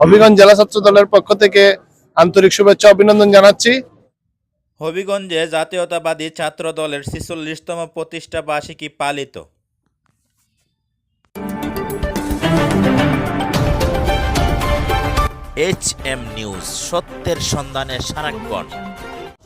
হবিগঞ্জ জেলা ছাত্র দলের পক্ষ থেকে আন্তরিক শুভেচ্ছা অভিনন্দন জানাচ্ছি। হবিগঞ্জে জাতীয়তাবাদী ছাত্র দলের ছিচল্লিশতম প্রতিষ্ঠা বার্ষিকী পালিত। এইচ এম নিউজ সত্যের সন্ধানে সারাক্ষণ।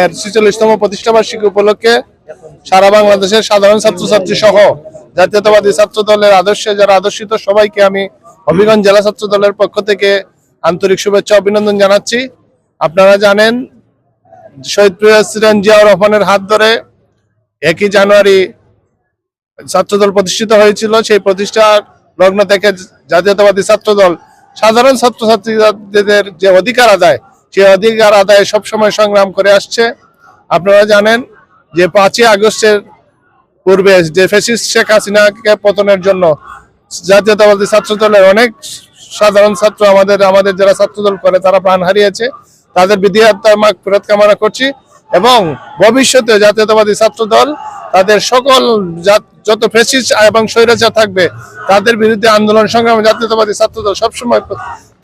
এর ছিচল্লিশতম প্রতিষ্ঠা বার্ষিকী উপলক্ষে সারা বাংলাদেশের সাধারণ ছাত্রছাত্রী সহ জাতীয়তাবাদী ছাত্র দলের আদর্শে যারা আদর্শিত, সবাইকে আমি হবিগঞ্জ জেলা ছাত্র দলের পক্ষ থেকে আন্তরিক শুভেচ্ছা, অভিনন্দন জানাচ্ছি। আপনারা জানেন, শহীদ প্রেসিডেন্ট জিয়াউর রহমানের হাত ধরে একই জানুয়ারি ছাত্রদল প্রতিষ্ঠিত হয়েছিল। সেই প্রতিষ্ঠার লগ্ন থেকে জাতীয়তাবাদী ছাত্রদল সাধারণ ছাত্রছাত্রীদের যে অধিকার আদায় সেই অধিকার আদায়ে সবসময় সংগ্রাম করে আসছে। আপনারা জানেন যে পাঁচই আগস্টের পূর্বে যে ফেসিস্ট শেখ হাসিনাকে পতনের জন্য জাতীয়তাবাদী ছাত্রদলের অনেক সাধারণ ছাত্র আমাদের আমাদের যারা ছাত্রদল করে তারা প্রাণ হারিয়েছে। তাদের বিধি আত্মার ফেরত কামনা করছি এবং ভবিষ্যতে জাতীয়তাবাদী ছাত্রদল তাদের সকল যত ফেসিস এবং স্বৈরাচার থাকবে, তাদের বিরুদ্ধে আন্দোলন, সংগ্রামে জাতীয়তাবাদী ছাত্রদল সবসময়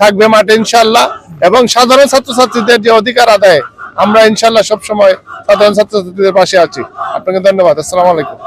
থাকবে মাঠে ইনশাল্লাহ এবং সাধারণ ছাত্রছাত্রীদের যে অধিকার আদায়, আমরা ইনশাল্লাহ সবসময় সাধারণ ছাত্রছাত্রীদের পাশে আছি। আপনাকে ধন্যবাদ। আসসালাম আলাইকুম।